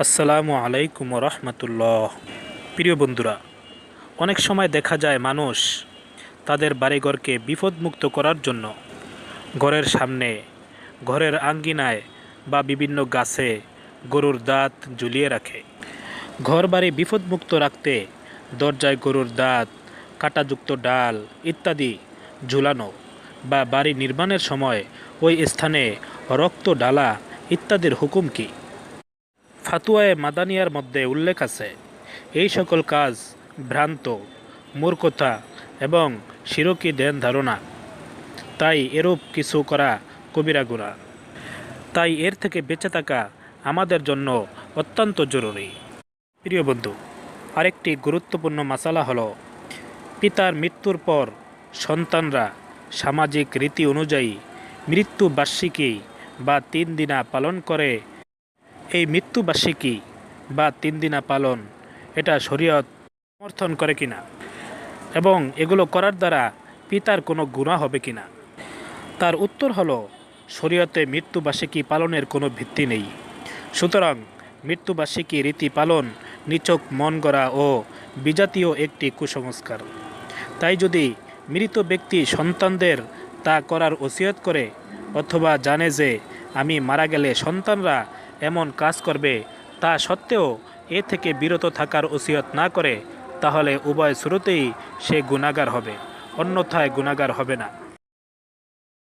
আসসালামু আলাইকুম রহমতুল্লাহ। প্রিয় বন্ধুরা, অনেক সময় দেখা যায় মানুষ তাদের বাড়িঘরকে বিপদমুক্ত করার জন্য ঘরের সামনে, ঘরের আঙ্গিনায় বা বিভিন্ন গাছে গরুর দাঁত ঝুলিয়ে রাখে। ঘর বাড়ি বিপদমুক্ত রাখতে দরজায় গরুর দাঁত, কাটাযুক্ত ডাল ইত্যাদি ঝুলানো বা বাড়ি নির্মাণের সময় ওই স্থানে রক্ত ডালা ইত্যাদির হুকুম কী? ফাতুয়ায়ে মাদানিয়ার মধ্যে উল্লেখ আছে। এই সকল কাজ ভ্রান্ত, মূর্খতা এবং শিরকি দেন ধারণা। তাই এরূপ কিছু করা কবিরা গুণা। তাই এর থেকে বেঁচে থাকা আমাদের জন্য অত্যন্ত জরুরি। প্রিয় বন্ধু, আরেকটি গুরুত্বপূর্ণ মাসালা হল, পিতার মৃত্যুর পর সন্তানরা সামাজিক রীতি অনুযায়ী মৃত্যু বার্ষিকী বা তিন দিনা পালন করে এই মৃত্যুবার্ষিকী বা তিন দিনা পালন, এটা শরীয়ত সমর্থন করে কিনা? এবং এগুলো করার দ্বারা পিতার কোনো গুণা হবে কিনা? তার উত্তর হলো, শরীয়তে মৃত্যুবার্ষিকী পালনের কোনো ভিত্তি নেই। সুতরাং মৃত্যুবার্ষিকী রীতি পালন, নিচক মন গড়া ও বিজাতীয় একটি কুসংস্কার। তাই যদি মৃত ব্যক্তি সন্তানদের তা করার ওসিয়ত করে, অথবা জানে যে আমি মারা গেলে সন্তানরা এমন কাজ করবে, তা সত্ত্বেও এ থেকে বিরত থাকার ওসিয়ত না করে, তাহলে উভয় শুরুতেই সে গুণাগার হবে, অন্যথায় গুণাগার হবে না।